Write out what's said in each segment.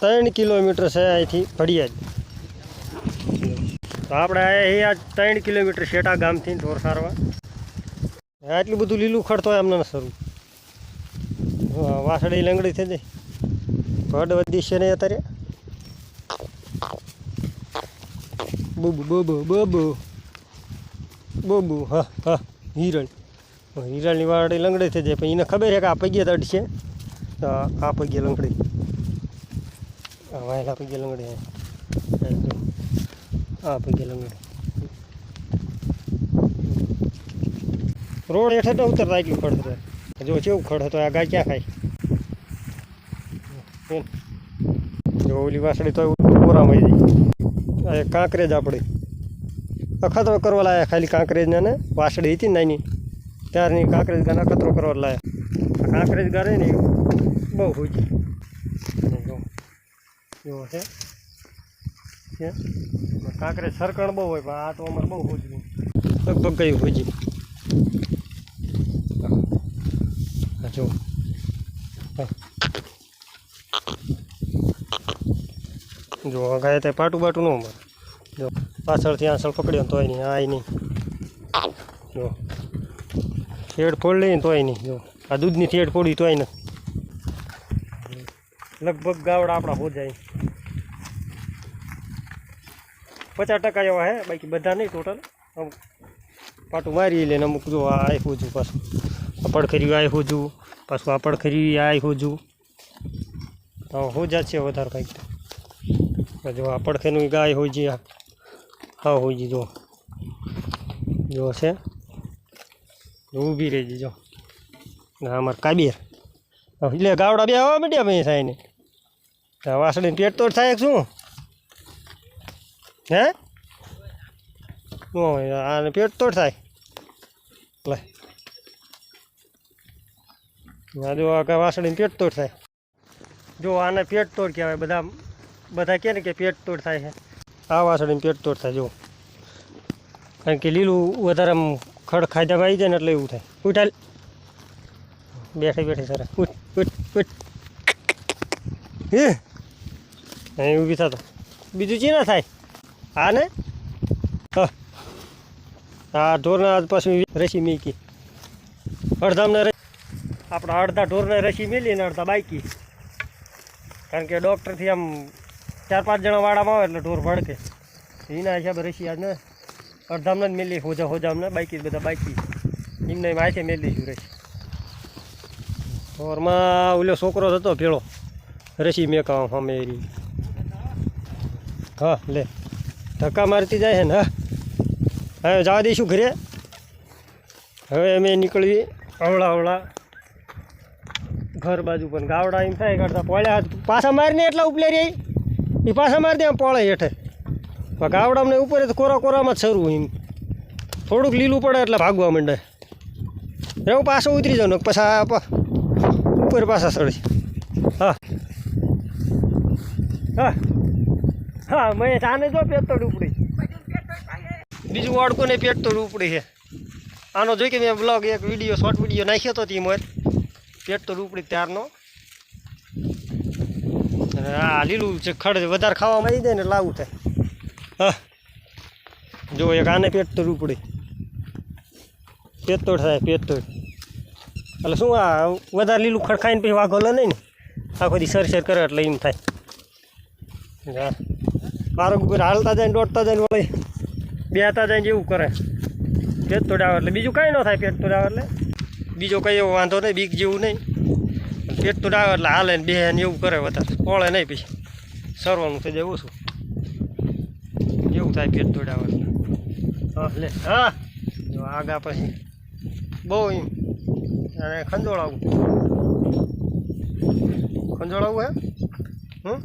ત્રણ કિલોમીટર છે અહીંથી ભડિયાદ તો આપણે અહીંયા ત્રણ કિલોમીટર શેટા ગામથી ઢોર સારવા. આટલું બધું લીલું ખડતો હોય એમને શરૂ વાસળી લંગડી થઈ જાય ભડ વધી છે ને અત્યારે. બબુ બબુ બબુ. બબુ, હા હા, હિરણ. હિરણની વાળી લંગડી થઈ જાય, પણ એને ખબર છે કે આ પગે તડ છે તો આ પગે લંગડી. વાયલા પગે લંગડી આ પગે લંગડી રોડ હેઠળ ઉતર એટલું ખડ થાય જો કેવું ખડ હતો આ ગાય ક્યાં ખાય જો ઓલી વાસળી તો કોરામાં જાય આ કાંકરેજ આપણી અખતરો કરવા લાયા ખાલી કાંકરેજને ને વાસળી હતી નાની ત્યારની કાંકરેજ ગાને અખતરો કરવા લાયા કાંકરેજ ગારે ને બહુ જો એવો છે. છે કાંકરેજ સરકણ બહુ હોય, પણ આ તો અમારે બહુ હોજી લગભગ કઈ હોજી જો. જો ગાય તે પાટું બાટું ન મળે. જો પાછળથી આસળ પકડ્યો ને તોય નહીં આય નહીં. જો થેડ ફોડ લઈને તોય નહીં જો આ દૂધની થેડ ફોડી તોય નહીં લગભગ ગાવડા આપણા હો જાય પચાસ ટકા એવા હે, બાકી બધા નહીં ટોટલ અમુક પાટું મારી લઈને અમુક જો આ આખું છું, પાછું આ પડખર્યું આ હોજું પાછું આ પડખર્યું આ હોજું તો હોજા છે વધારે કંઈક. જો આ પડખેનું ગાય હોય છે હા હોય છે, જો. જો છે. ઊભી રહી જજો ના અમારે કાબીર. એટલે ગાવડા બે આવવા માંડ્યા ભાઈ થાય ને. વાસળીને પેટ તોડ થાય શું? હે? આને પેટ તોડ થાય. લે. જો આ કાંઈ પેટ તોડ થાય. જો આને પેટ તોડ કહેવાય, બધા બધા કહે ને કે પેટ તોડ થાય છે. આ વાસળીને પેટ તોડ થાય, જો. કારણ કે લીલું વધારે આમ ખડ ખાધામાં આવી જાય ને એટલે એવું થાય. ઉઠાલ બેઠી બેઠી સર. ઉઠ ઉઠ ઉઠ. હે? અહીં ઊભી થતો બીજું ચી ના થાય? આ ને હા ઢોરના આજ પાછું રસી મીકી. અડધામને આપણા અડધા ઢોરને રસી મેલી ને અડધા બાકી. કારણ કે ડૉક્ટરથી આમ ચાર પાંચ જણા વાડામાં આવે એટલે ઢોર ભડકે. એના હિસાબે રસી આજ ને અડધામને જ મેલી, હોજા હોજામને બાકી બધા બાકી. એમને માથે મેલી છું રસી. ઢોરમાં ઓલો છોકરો હતો પેલો રસી મેકાવા સામે હા, લે. ધક્કા મારતી જાય છે ને હવે જવા દઈશું ઘરે. હવે અમે નીકળવી અવળા અવળા ઘર બાજુ પણ. ગાવડા એમ થાય કરતા પોળ્યા પાછા મારીને એટલા ઉપલે રહી. એ પાછા મારી દે પોળે હેઠે. પણ ગાવડામને ઉપર કોરા કોરામાં જ સરવું એમ. થોડુંક લીલું પડે એટલે ભાગવા માંડે. એવું પાછો ઉતરી જાઉં પછી ઉપર પાછા સડી હા. હા. હા મેં આને જો પેટ તો ઉપડી બીજું વાડકોને પેટ તો ઉપડી છે. આનો જોઈ કે મેં બ્લોગ એક વીડિયો શોર્ટ વીડિયો નાખ્યો હતો તી મોર. પેટ તો ઉપડી ત્યારનો. હા લીલું છે ખડ વધારે ખાવામાં આવી જાય ને લાવું થાય. હા. જો એક આને પેટ તો ઉપડી પેટ તોડ થાય, પેટ તોડ. એટલે શું આ વધારે લીલું ખડ ખાઈને પછી વાઘો લે નહીં ને? આખો દી સર સર કરે એટલે એમ થાય. હા બાળક કુકર હાલતા જાય દોડતા જાય વળી બેહતા જાય એવું કરે. પેટ તોડાવે એટલે બીજું કાંઈ ન થાય પેટ તોડાવે એટલે. બીજો કંઈ એવો વાંધો નહીં, બીક જેવું નહીં. પેટ તોડાવે એટલે હાલે ને બે ને એવું કરે વધારે. પોળે નહીં પછી. સરવાનું થઈ જાય ઓછું. એવું થાય પેટ તોડાવે એટલે. હા, લે, હા. આગા પછી. બહુ એમ. અને ખંજોળાવું. ખંજોળાવું હે? હમ?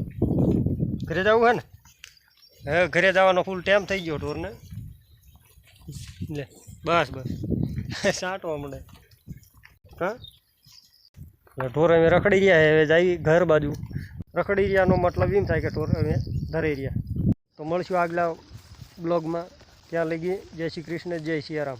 ઘરે જવું હે ને? હવે ઘરે જવાનો ફૂલ ટાઈમ થઈ ગયો ઢોરને લે, બસ બસ. સાટવા મળે હા? ઢોર અમે રખડી રહ્યા હવે જઈ ઘર બાજુ. રખડી રહ્યાનો મતલબ એમ થાય કે ઢોર અમે ધરી રહ્યા. તો મળશું આગલા બ્લોગમાં ત્યાં લગી જય શ્રી કૃષ્ણ, જય સિયારામ